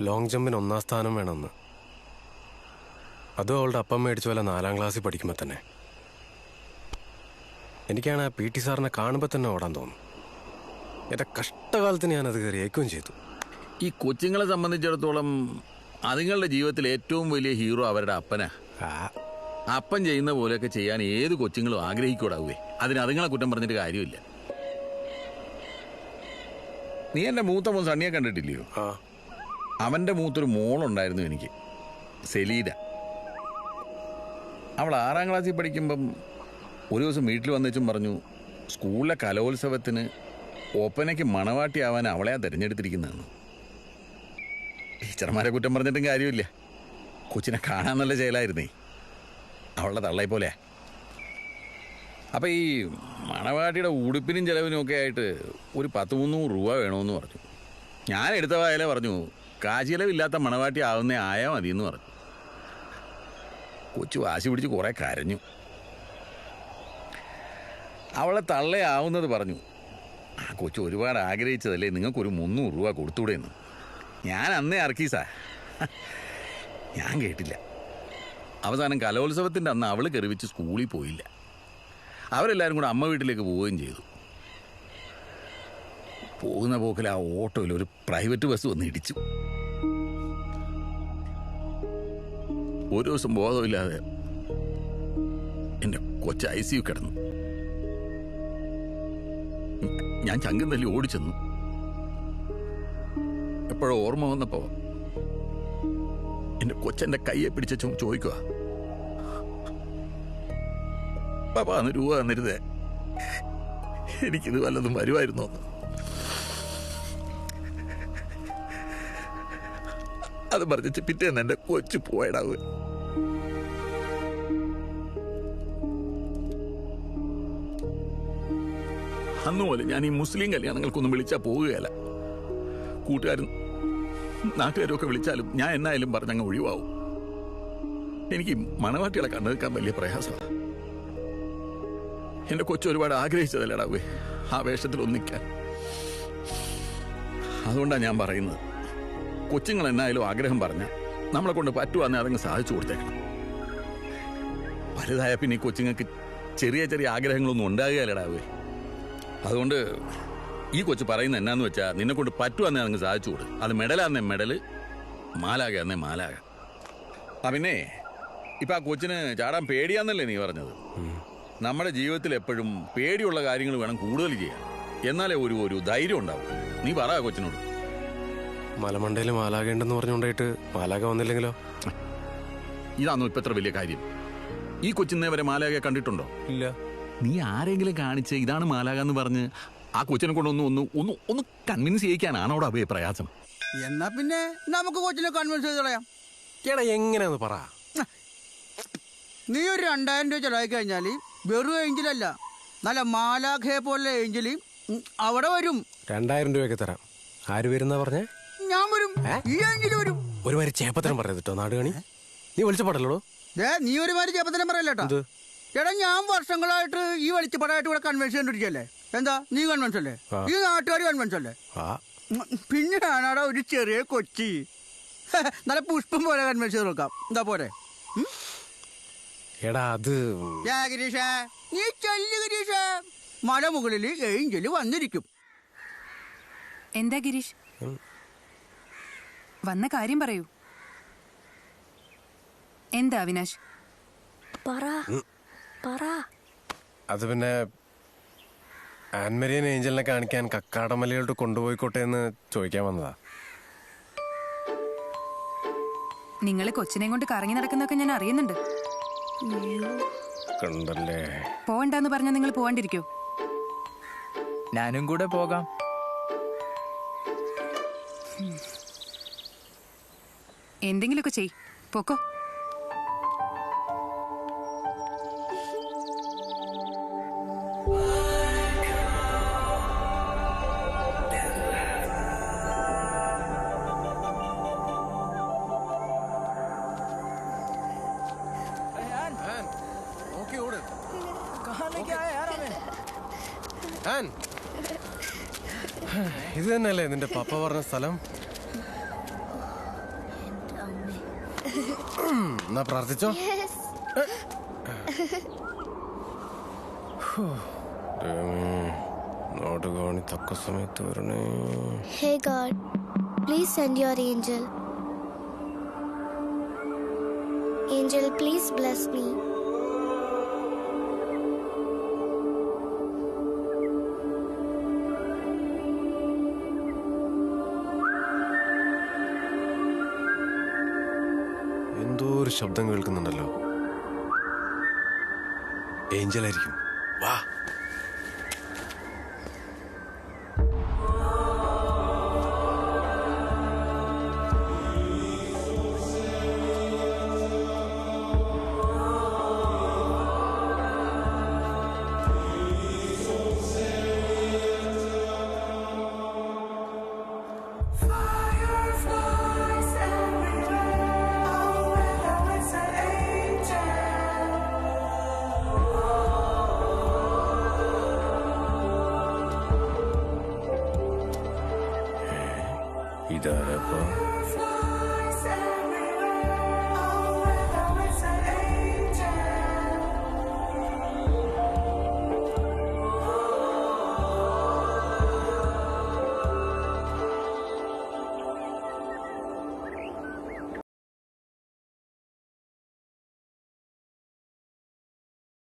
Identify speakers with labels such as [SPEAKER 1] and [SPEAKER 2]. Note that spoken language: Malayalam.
[SPEAKER 1] ലോങ് ജമ്പിന് ഒന്നാം സ്ഥാനം വേണമെന്ന്. അതും അവളുടെ അപ്പം മേടിച്ച പോലെ നാലാം ക്ലാസ്സിൽ പഠിക്കുമ്പോൾ തന്നെ. എനിക്കാണ് ആ പി ടി സാറിനെ കാണുമ്പോൾ തന്നെ ഓടാൻ തോന്നും എന്റെ കഷ്ടകാലത്തിന് ഞാനത് കയറി ഏക്കുകയും ചെയ്തു.
[SPEAKER 2] ഈ കൊച്ചുങ്ങളെ സംബന്ധിച്ചിടത്തോളം അതുങ്ങളുടെ ജീവിതത്തിൽ ഏറ്റവും വലിയ ഹീറോ അവരുടെ അപ്പനാ. അപ്പൻ ചെയ്യുന്ന പോലെയൊക്കെ ചെയ്യാൻ ഏത് കൊച്ചുങ്ങളും ആഗ്രഹിക്കൂടാവേ. അതിന് അതുങ്ങളെ കുറ്റം പറഞ്ഞിട്ട് കാര്യമില്ല. നീ എന്റെ മൂത്ത മോൻ സണ്ണിയെ കണ്ടിട്ടില്ലയോ?
[SPEAKER 1] ആ
[SPEAKER 2] അവന്റെ മൂത്തൊരു മോളുണ്ടായിരുന്നു എനിക്ക്. സെലീന. അവൾ ആറാം ക്ലാസ്സിൽ പഠിക്കുമ്പം ഒരു ദിവസം വീട്ടിൽ വന്നേച്ചും പറഞ്ഞു സ്കൂളിലെ കലോത്സവത്തിന് ഒപ്പനയ്ക്ക് മണവാട്ടിയാവാൻ അവളെയാ തിരഞ്ഞെടുത്തിരിക്കുന്നതെന്ന്. ടീച്ചർമാരെ കുറ്റം പറഞ്ഞിട്ടും കാര്യമില്ല. കൊച്ചിനെ കാണാൻ നല്ല ചേലായിരുന്നേ അവളുടെ തള്ളയെ പോലെ അപ്പം ഈ മണവാട്ടിയുടെ ഉടുപ്പിനും ചിലവിനും ഒക്കെ ആയിട്ട് ഒരു പത്ത് മുന്നൂറ് രൂപ വേണമെന്ന് പറഞ്ഞു. ഞാൻ എടുത്ത വായല പറഞ്ഞു കാശിലവില്ലാത്ത മണവാട്ടി ആവുന്ന ആയാൽ മതി എന്ന് പറഞ്ഞു. കൊച്ചു വാശി പിടിച്ച് കുറെ കരഞ്ഞു. അവളെ തള്ളയാവുന്നത് പറഞ്ഞു. ആ കൊച്ചു ഒരുപാട് ആഗ്രഹിച്ചതല്ലേ നിങ്ങൾക്കൊരു മുന്നൂറ് രൂപ കൊടുത്തൂടെയെന്ന് ഞാൻ അന്നേ ഇറക്കീസാ ഞാൻ കേട്ടില്ല. അവസാനം കലോത്സവത്തിന്റെ അന്ന് അവൾ കെറിവിച്ച് സ്കൂളിൽ പോയില്ല. അവരെല്ലാവരും കൂടെ അമ്മ വീട്ടിലേക്ക് പോവുകയും ചെയ്തു. പോകുന്ന പോക്കിൽ ആ ഓട്ടോയിൽ ഒരു പ്രൈവറ്റ് ബസ് വന്ന് ഇടിച്ചു. ഒരു ദിവസം ബോധമില്ലാതെ എന്റെ കൊച്ച് ഐ സി കിടന്നു. ഞാൻ ചങ്കം തല്ലി ഓടിച്ചെന്നു. എപ്പോഴോ ഓർമ്മ വന്നപ്പോ എന്റെ കൊച്ചെന്റെ കയ്യെ പിടിച്ച ചോദിക്കുക. പാപ്പ അന്ന് രൂപ തന്നിരുതേ എനിക്കിത് വല്ലതും വരുമായിരുന്നോ? അത് പറഞ്ഞിട്ട് പിറ്റേന്ന് എന്റെ കൊച്ചു പോയടാവ് അന്ന് പോലെ ഞാൻ ഈ മുസ്ലിം കല്യാണങ്ങൾക്കൊന്നും വിളിച്ചാൽ പോവുകയല്ല. കൂട്ടുകാരും നാട്ടുകാരും ഒക്കെ വിളിച്ചാലും ഞാൻ എന്നായാലും പറഞ്ഞങ്ങ് ഒഴിവാവും. എനിക്ക് മണവാട്ടികളെ കണ്ടെടുക്കാൻ വലിയ പ്രയാസമാണ് എന്റെ കൊച്ചു ഒരുപാട് ആഗ്രഹിച്ചതല്ലേടാവേ ആ വേഷത്തിൽ ഒന്നിക്കാൻ അതുകൊണ്ടാണ് ഞാൻ പറയുന്നത്. കൊച്ചുങ്ങൾ എന്നായാലും ആഗ്രഹം പറഞ്ഞ നമ്മളെ കൊണ്ട് പറ്റുവാന്നെ അതങ്ങ് സാധിച്ചു കൊടുത്തേക്കണം. വലുതായ പിന്നെ ഈ കൊച്ചുങ്ങൾക്ക് ചെറിയ ചെറിയ ആഗ്രഹങ്ങളൊന്നും ഉണ്ടാകുകയല്ലടാവേ അതുകൊണ്ട് ഈ കൊച്ചു പറയുന്ന എന്നാന്ന് വെച്ചാൽ നിന്നെ കൊണ്ട് പറ്റുവാന്നെ അതങ്ങ് സാധിച്ചു കൊടു. അത് മെഡലാന്നേ മെഡൽ മാലാക എന്നേ മാലാക. ആ പിന്നെ ഇപ്പം ആ കൊച്ചിന് ചാടാൻ പേടിയാന്നല്ലേ നീ പറഞ്ഞത്? നമ്മുടെ ജീവിതത്തിൽ എപ്പോഴും പേടിയുള്ള കാര്യങ്ങൾ വേണം കൂടുതൽ ചെയ്യാൻ. എന്നാലേ ഒരു ഒരു ധൈര്യം ഉണ്ടാവും. നീ പറ കൊച്ചിനോട്.
[SPEAKER 1] മലമണ്ടയിൽ മാലാകേണ്ടെന്ന് പറഞ്ഞുകൊണ്ടായിട്ട് മാലാക വന്നില്ലെങ്കിലോ?
[SPEAKER 2] ഇതാണോ ഇപ്പൊ എത്ര വലിയ കാര്യം? ഈ കൊച്ചിനെ വരെ മാലാകയെ കണ്ടിട്ടുണ്ടോ?
[SPEAKER 1] ഇല്ല.
[SPEAKER 2] നീ ആരെങ്കിലും കാണിച്ച് ഇതാണ് മാലാക എന്ന് പറഞ്ഞ് ആ കൊച്ചിനെ കൊണ്ടൊന്ന് ഒന്ന് ഒന്ന് ഒന്ന് കൺവിൻസ് ചെയ്യിക്കാനാണ് അവിടെ അഭയ പ്രയാസം?
[SPEAKER 3] എന്നാ പിന്നെ നമുക്ക് കൊച്ചിനെ കൺവിൻസ് ചെയ്ത് കളയാം.
[SPEAKER 1] കേടാ എങ്ങനെയാന്ന് പറ.
[SPEAKER 3] നീ ഒരു രണ്ടായിരം രൂപ ചെലവായി കഴിഞ്ഞാൽ വെറു ഏഞ്ചലല്ല നല്ല മാലാഖയെ പോലെ ഏഞ്ചൽ അവിടെ വരും.
[SPEAKER 1] രണ്ടായിരം രൂപയൊക്കെ തരാം. ആര് വരുന്ന പറഞ്ഞേ?
[SPEAKER 3] ഞാൻ വരും ഈ ഏഞ്ചൽ വരും
[SPEAKER 1] ഒരു മാതിരി ചേപ്പത്തരം കേട്ടോ നാടുകണി. നീ വിളിച്ചപ്പാടല്ലോ
[SPEAKER 3] ദേ നീ ഒരു മാതിരി ചേപ്പത്തരം പറയല്ലേട്ടോ എടാ ഞാൻ വർഷങ്ങളായിട്ട് ഈ വെളിച്ചപ്പാടായിട്ട് ഇവിടെ കൺവെൻഷൻ കണ്ടിരിക്കല്ലേ? എന്താ? നീ കൺവെൻഷൻ അല്ലേ? ഈ നാട്ടുകാർ കൺവെൻഷൻ അല്ലേ?
[SPEAKER 1] ആ.
[SPEAKER 3] ഉം, പിന്നെയാണാടാ ഒരു ചെറിയ കൊച്ചി. നല്ല പുഷ്പം പോലെ കൺവെൻഷൻ നോക്കാം എന്താ പോരെ?
[SPEAKER 1] എടാ അത്
[SPEAKER 3] ഗിരീഷ നീ ചെല്ലു ഗിരീഷ. മല മുകളിൽ ഏഞ്ചൽ വന്നിരിക്കും.
[SPEAKER 4] എന്താ ഗിരീഷ്? വന്ന കാര്യം പറയൂ. എന്താ അവിനാശ്?
[SPEAKER 5] പറ. പറ.
[SPEAKER 1] അത് പിന്നെ ആൻമരിയൻ ഏഞ്ചലിനെ കാണിക്കാൻ കക്കാടമലയിലോട്ട് കൊണ്ടുപോയിക്കോട്ടെ എന്ന് ചോദിക്കാൻ വന്നതാ.
[SPEAKER 4] നിങ്ങൾ കൊച്ചിനെ കൊണ്ട് കറങ്ങി നടക്കുന്നൊക്കെ ഞാൻ അറിയുന്നുണ്ട്.
[SPEAKER 1] കണ്ടല്ലേ?
[SPEAKER 4] പോവണ്ടെന്ന് പറഞ്ഞാൽ നിങ്ങൾ പോവാണ്ടിരിക്കോ.
[SPEAKER 6] ഞാനും കൂടെ പോകാം.
[SPEAKER 4] എന്തെങ്കിലുമൊക്കെ ചെയ്. പൊക്കോ.
[SPEAKER 1] ഇത് തന്നെയല്ലേ നിന്റെ പപ്പ പറഞ്ഞ സ്ഥലം? എന്നാ പ്രാർത്ഥിച്ചോ ദൈവമേ, നാട് കാണി തക്ക സമയത്ത് വരണേ
[SPEAKER 5] Hey God, please send your angel. Angel, please bless me.
[SPEAKER 1] ശബ്ദം കേൾക്കുന്നുണ്ടല്ലോ. ഏഞ്ചലായിരിക്കും. വാ.
[SPEAKER 7] e
[SPEAKER 1] daí,
[SPEAKER 7] pão.